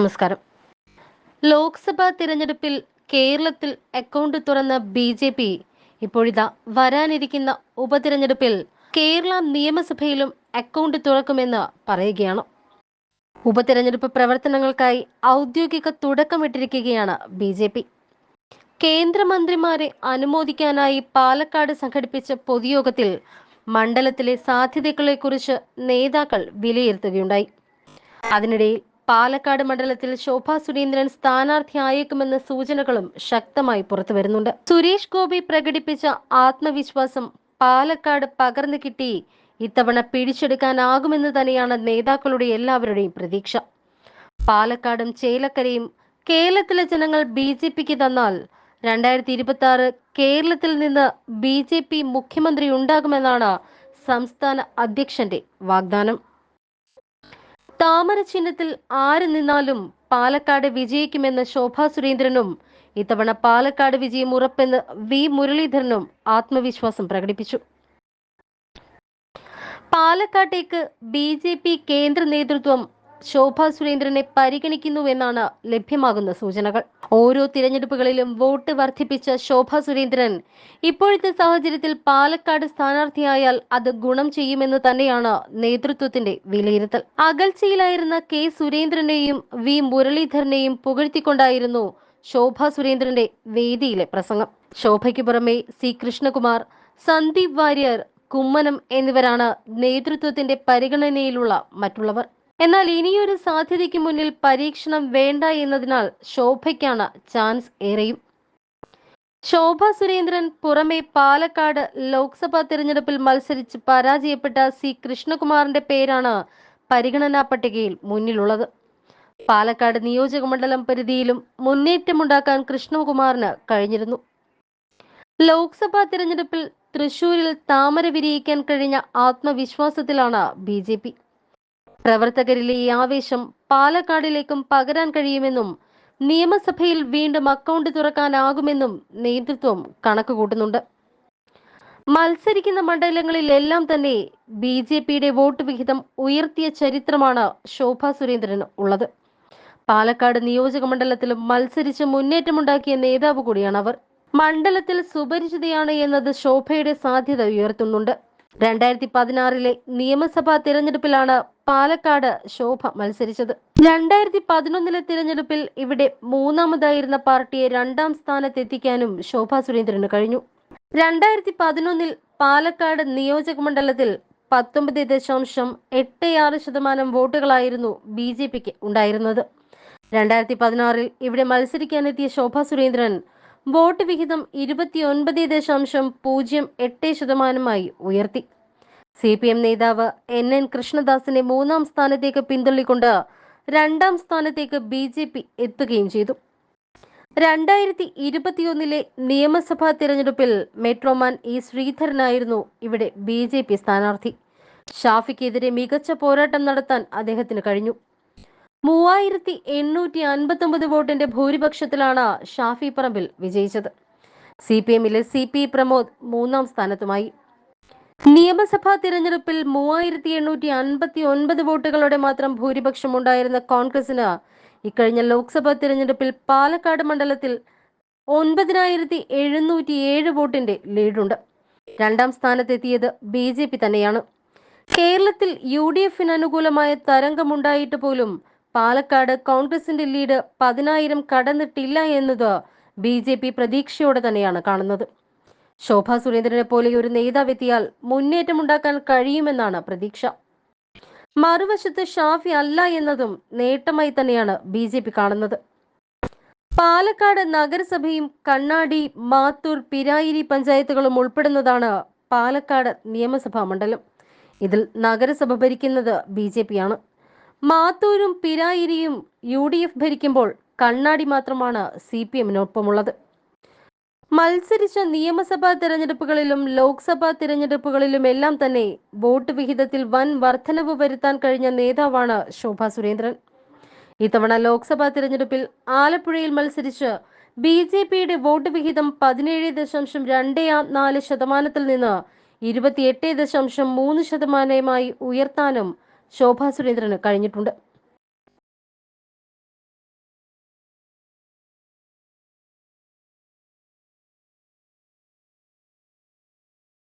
നമസ്കാരം. ലോക്സഭാ തിരഞ്ഞെടുപ്പിൽ കേരളത്തിൽ അക്കൗണ്ട് തുറന്ന ബി ജെ പി ഇപ്പോഴിതാ വരാനിരിക്കുന്ന ഉപതിരഞ്ഞെടുപ്പിൽ കേരള നിയമസഭയിലും അക്കൗണ്ട് തുറക്കുമെന്ന് പറയുകയാണ്. ഉപതിരഞ്ഞെടുപ്പ് പ്രവർത്തനങ്ങൾക്കായി ഔദ്യോഗിക തുടക്കമിട്ടിരിക്കുകയാണ് ബി ജെ പി. കേന്ദ്രമന്ത്രിമാരെ അനുമോദിക്കാനായി പാലക്കാട് സംഘടിപ്പിച്ച പൊതുയോഗത്തിൽ മണ്ഡലത്തിലെ സാധ്യതകളെക്കുറിച്ച് നേതാക്കൾ വിലയിരുത്തുകയുണ്ടായി. അതിനിടയിൽ പാലക്കാട് മണ്ഡലത്തിൽ ശോഭാ സുരേന്ദ്രൻ സ്ഥാനാർത്ഥിയായേക്കുമെന്ന സൂചനകളും ശക്തമായി പുറത്തു വരുന്നുണ്ട് സുരേഷ് ഗോപി പ്രകടിപ്പിച്ച ആത്മവിശ്വാസം പാലക്കാട് പകർന്നു കിട്ടി. ഇത്തവണ പിടിച്ചെടുക്കാനാകുമെന്ന് തന്നെയാണ് നേതാക്കളുടെ എല്ലാവരുടെയും പ്രതീക്ഷ. പാലക്കാടും ചേലക്കരയും കേരളത്തിലെ ജനങ്ങൾ ബി ജെ പിക്ക് തന്നാൽ രണ്ടായിരത്തി ഇരുപത്തി ആറ് കേരളത്തിൽ നിന്ന് ബി ജെ പി മുഖ്യമന്ത്രി ഉണ്ടാകുമെന്നാണ് സംസ്ഥാന അധ്യക്ഷന്റെ വാഗ്ദാനം. താമര ചിഹ്നത്തിൽ ആര് നിന്നാലും പാലക്കാട് വിജയിക്കുമെന്ന് ശോഭാ സുരേന്ദ്രനും ഇത്തവണ പാലക്കാട് വിജയം ഉറപ്പെന്ന് വി. മുരളീധരനും ആത്മവിശ്വാസം പ്രകടിപ്പിച്ചു. പാലക്കാട്ടേക്ക് ബി. കേന്ദ്ര നേതൃത്വം ശോഭാ സുരേന്ദ്രനെ പരിഗണിക്കുന്നുവെന്നാണ് ലഭ്യമാകുന്ന സൂചനകൾ. ഓരോ തിരഞ്ഞെടുപ്പുകളിലും വോട്ട് വർദ്ധിപ്പിച്ച ശോഭ സുരേന്ദ്രൻ ഇപ്പോഴത്തെ സാഹചര്യത്തിൽ പാലക്കാട് സ്ഥാനാർത്ഥിയായാൽ അത് ഗുണം ചെയ്യുമെന്ന് തന്നെയാണ് നേതൃത്വത്തിന്റെ വിലയിരുത്തൽ. അകൽച്ചയിലായിരുന്ന കെ സുരേന്ദ്രനെയും വി മുരളീധരനെയും പുകഴ്ത്തിക്കൊണ്ടായിരുന്നു ശോഭ സുരേന്ദ്രന്റെ വേദിയിലെ പ്രസംഗം. ശോഭയ്ക്ക് പുറമെ സി കൃഷ്ണകുമാർ സന്ദീപ് വാര്യർ കുമ്മനം എന്നിവരാണ് നേതൃത്വത്തിന്റെ പരിഗണനയിലുള്ള മറ്റുള്ളവർ. എന്നാൽ ഇനിയൊരു സാധ്യതയ്ക്ക് മുന്നിൽ പരീക്ഷണം വേണ്ട എന്നതിനാൽ ശോഭയ്ക്കാണ് ചാൻസ് ഏറെയും. ശോഭ സുരേന്ദ്രൻ പുറമെ പാലക്കാട് ലോക്സഭാ തിരഞ്ഞെടുപ്പിൽ മത്സരിച്ച് പരാജയപ്പെട്ട സി കൃഷ്ണകുമാറിന്റെ പേരാണ് പരിഗണനാ പട്ടികയിൽ മുന്നിലുള്ളത്. പാലക്കാട് നിയോജക മണ്ഡലം പരിധിയിലും മുന്നേറ്റമുണ്ടാക്കാൻ കൃഷ്ണകുമാറിന് കഴിഞ്ഞിരുന്നു. ലോക്സഭാ തിരഞ്ഞെടുപ്പിൽ തൃശൂരിൽ താമര വിരിയിക്കാൻ കഴിഞ്ഞ ആത്മവിശ്വാസത്തിലാണ് ബി പ്രവർത്തകരിലെ ഈ ആവേശം പാലക്കാടിലേക്കും പകരാൻ കഴിയുമെന്നും നിയമസഭയിൽ വീണ്ടും അക്കൗണ്ട് തുറക്കാനാകുമെന്നും നേതൃത്വം കണക്കുകൂട്ടുന്നുണ്ട് മത്സരിക്കുന്ന മണ്ഡലങ്ങളിലെല്ലാം തന്നെ ബി ജെ പിയുടെ വോട്ട് വിഹിതം ഉയർത്തിയ ചരിത്രമാണ് ശോഭ സുരേന്ദ്രന് ഉള്ളത്. പാലക്കാട് നിയോജക മണ്ഡലത്തിലും മത്സരിച്ച് മുന്നേറ്റമുണ്ടാക്കിയ നേതാവ് കൂടിയാണ് അവർ. മണ്ഡലത്തിൽ സുപരിചിതയാണ് എന്നത് ശോഭയുടെ സാധ്യത ഉയർത്തുന്നുണ്ട്. രണ്ടായിരത്തി പതിനാറിലെ നിയമസഭാ തിരഞ്ഞെടുപ്പിലാണ് പാലക്കാട് ശോഭ മത്സരിച്ചത്. രണ്ടായിരത്തി പതിനൊന്നിലെ തിരഞ്ഞെടുപ്പിൽ ഇവിടെ മൂന്നാമതായിരുന്ന പാർട്ടിയെ രണ്ടാം സ്ഥാനത്തെത്തിക്കാനും ശോഭ സുരേന്ദ്രന് കഴിഞ്ഞു. രണ്ടായിരത്തി പതിനൊന്നിൽ പാലക്കാട് നിയോജക മണ്ഡലത്തിൽ പത്തൊമ്പത് ദശാംശം എട്ട് ആറ് ശതമാനം വോട്ടുകളായിരുന്നു ബി ജെ പിക്ക് ഉണ്ടായിരുന്നത്. രണ്ടായിരത്തി പതിനാറിൽ ഇവിടെ മത്സരിക്കാനെത്തിയ ശോഭ സുരേന്ദ്രൻ വോട്ട് വിഹിതം ഇരുപത്തിയൊൻപത് ദശാംശം പൂജ്യം എട്ട് ശതമാനമായി ഉയർത്തി. സി പി എം നേതാവ് എൻ എൻ കൃഷ്ണദാസിനെ മൂന്നാം സ്ഥാനത്തേക്ക് പിന്തള്ളിക്കൊണ്ട് രണ്ടാം സ്ഥാനത്തേക്ക് ബി ജെ പി എത്തുകയും ചെയ്തു. രണ്ടായിരത്തി ഇരുപത്തിയൊന്നിലെ നിയമസഭാ തിരഞ്ഞെടുപ്പിൽ മെട്രോമാൻ ഇ ശ്രീധരനായിരുന്നു ഇവിടെ ബി ജെ പി സ്ഥാനാർത്ഥി. ഷാഫിക്കെതിരെ മികച്ച പോരാട്ടം നടത്താൻ അദ്ദേഹത്തിന് കഴിഞ്ഞു. മൂവായിരത്തി എണ്ണൂറ്റി അൻപത്തി ഒമ്പത് വോട്ടിന്റെ ഭൂരിപക്ഷത്തിലാണ് ഷാഫി പറമ്പിൽ വിജയിച്ചത്. സി പി എമ്മിലെ സി പി പ്രമോദ് മൂന്നാം സ്ഥാനത്തുമായി. നിയമസഭാ തിരഞ്ഞെടുപ്പിൽ മൂവായിരത്തി എണ്ണൂറ്റി അൻപത്തി ഒൻപത് വോട്ടുകളുടെ മാത്രം ഭൂരിപക്ഷം ഉണ്ടായിരുന്ന കോൺഗ്രസിന് ഇക്കഴിഞ്ഞ ലോക്സഭാ തിരഞ്ഞെടുപ്പിൽ പാലക്കാട് മണ്ഡലത്തിൽ ഒൻപതിനായിരത്തി എഴുന്നൂറ്റി ഏഴ് വോട്ടിന്റെ ലീഡുണ്ട്. രണ്ടാം സ്ഥാനത്തെത്തിയത് ബി ജെ പി തന്നെയാണ്. കേരളത്തിൽ യു ഡി എഫിന് അനുകൂലമായ തരംഗമുണ്ടായിട്ട് പോലും പാലക്കാട് കോൺഗ്രസിന്റെ ലീഡ് പതിനായിരം കടന്നിട്ടില്ല എന്നത് ബി ജെ പി പ്രതീക്ഷയോടെ തന്നെയാണ് കാണുന്നത്. ശോഭാ സുരേന്ദ്രനെ പോലെ ഒരു നേതാവെത്തിയാൽ മുന്നേറ്റമുണ്ടാക്കാൻ കഴിയുമെന്നാണ് പ്രതീക്ഷ. മറുവശത്ത് ഷാഫി അല്ല എന്നതും നേട്ടമായി തന്നെയാണ് ബി ജെ പി കാണുന്നത്. പാലക്കാട് നഗരസഭയും കണ്ണാടി മാത്തൂർ പിരായിരി പഞ്ചായത്തുകളും ഉൾപ്പെടുന്നതാണ് പാലക്കാട് നിയമസഭാ മണ്ഡലം. ഇതിൽ നഗരസഭ ഭരിക്കുന്നത് ബി ജെ പി ആണ്. മാത്തൂരും പിരായിരിയും യു ഡി എഫ് ഭരിക്കുമ്പോൾ കണ്ണാടി മാത്രമാണ് സി പി എമ്മിനൊപ്പമുള്ളത്. മത്സരിച്ച നിയമസഭാ തിരഞ്ഞെടുപ്പുകളിലും ലോക്സഭാ തിരഞ്ഞെടുപ്പുകളിലും എല്ലാം തന്നെ വോട്ട് വിഹിതത്തിൽ വൻ വർധനവ് വരുത്താൻ കഴിഞ്ഞ നേതാവാണ് ശോഭ സുരേന്ദ്രൻ. ഇത്തവണ ലോക്സഭാ തിരഞ്ഞെടുപ്പിൽ ആലപ്പുഴയിൽ മത്സരിച്ച് ബി ജെ പിയുടെ വോട്ട് വിഹിതം പതിനേഴ് ദശാംശം രണ്ട് നാല് ശതമാനത്തിൽ നിന്ന് ഇരുപത്തിയെട്ട് ദശാംശം മൂന്ന് ശതമാനമായി ഉയർത്താനും ശോഭാ സുരേന്ദ്രന് കഴിഞ്ഞിട്ടുണ്ട്